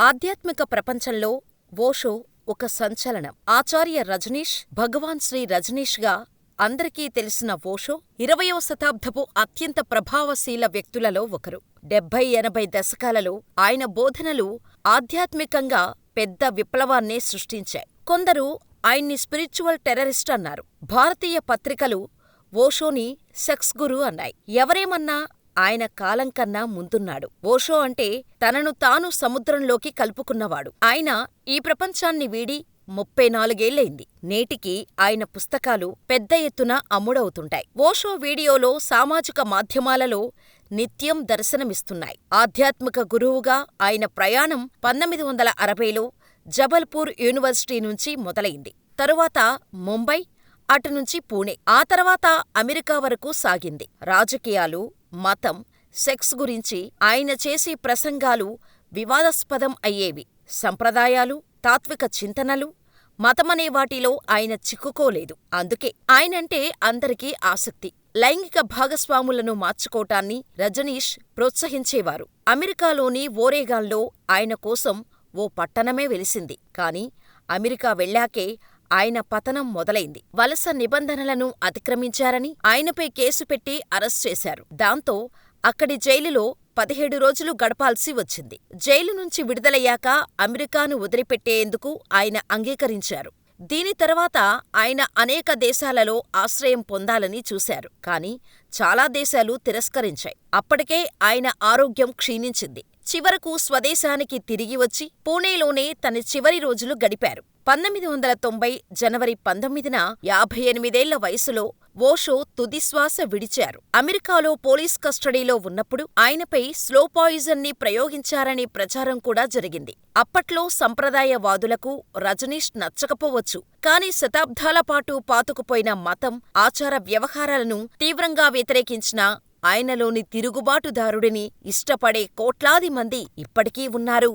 ఆధ్యాత్మిక ప్రపంచంలో ఓషో ఒక సంచలనం. ఆచార్య రజనీష్, భగవాన్ శ్రీ రజనీష్గా అందరికీ తెలిసిన ఓషో, ఇరవయ్యవ శతాబ్దపు అత్యంత ప్రభావశీల వ్యక్తులలో ఒకరు. డెబ్భై ఎనభై దశకాలలో ఆయన బోధనలు ఆధ్యాత్మికంగా పెద్ద విప్లవాన్నే సృష్టించాయి. కొందరు ఆయన్ని స్పిరిచ్యువల్ టెర్రరిస్ట్ అన్నారు. భారతీయ పత్రికలు ఓషోని సెక్స్ గురు అన్నాయి. ఎవరేమన్నా ఆయన కాలంకన్నా ముందున్నాడు. ఓషో అంటే తనను తాను సముద్రంలోకి కలుపుకున్నవాడు. ఆయన ఈ ప్రపంచాన్ని వీడి ముప్పై నాలుగేళ్ళయింది. నేటికీ ఆయన పుస్తకాలు పెద్ద ఎత్తున అమ్ముడవుతుంటాయి. ఓషో వీడియోలో సామాజిక మాధ్యమాలలో నిత్యం దర్శనమిస్తున్నాయి. ఆధ్యాత్మిక గురువుగా ఆయన ప్రయాణం పంతొమ్మిది వందల అరవైలో జబల్పూర్ యూనివర్శిటీ యూనివర్సిటీ నుంచి మొదలైంది. తరువాత ముంబై, అటునుంచి పూణె, ఆ తర్వాత అమెరికా వరకు సాగింది. రాజకీయాలు, మతం, సెక్స్ గురించి ఆయన చేసే ప్రసంగాలు వివాదాస్పదం అయ్యేవి. సంప్రదాయాలు, తాత్విక చింతనలు, మతమనే వాటిలో ఆయన చిక్కుకోలేదు. అందుకే ఆయనంటే అందరికీ ఆసక్తి. లైంగిక భాగస్వాములను మార్చుకోటాన్ని రజనీష్ ప్రోత్సహించేవారు. అమెరికాలోని ఓరెగాన్లో ఆయన కోసం ఓ పట్టణమే వెలిసింది. కాని అమెరికా వెళ్ళాకే ఆయన పతనం మొదలైంది. వలస నిబంధనలను అతిక్రమించారని ఆయనపై కేసు పెట్టి అరెస్ట్ చేశారు. దాంతో అక్కడి జైలులో పదిహేడు రోజులు గడపాల్సి వచ్చింది. జైలు నుంచి విడుదలయ్యాక అమెరికాను వదిలిపెట్టేందుకు ఆయన అంగీకరించారు. దీని తర్వాత ఆయన అనేక దేశాలలో ఆశ్రయం పొందాలని చూశారు. కాని చాలా దేశాలు తిరస్కరించాయి. అప్పటికే ఆయన ఆరోగ్యం క్షీణించింది. చివరకు స్వదేశానికి తిరిగి వచ్చి పూణేలోనే తన చివరి రోజులు గడిపారు. పంతొమ్మిది వందల తొంభై జనవరి పంతొమ్మిదిన యాభై ఎనిమిదేళ్ళ వయసులో ఓషో తుదిశ్వాస విడిచారు. అమెరికాలో పోలీస్ కస్టడీలో ఉన్నప్పుడు ఆయనపై స్లో పాయిజన్ని ప్రయోగించారనే ప్రచారం కూడా జరిగింది. అప్పట్లో సంప్రదాయవాదులకు రజనీష్ నచ్చకపోవచ్చు. కాని శతాబ్దాల పాటు పాతుకుపోయిన మతం, ఆచార వ్యవహారాలను తీవ్రంగా వ్యతిరేకించిన ఆయనలోని తిరుగుబాటుదారుడిని ఇష్టపడే కోట్లాది మంది ఇప్పటికీ ఉన్నారు.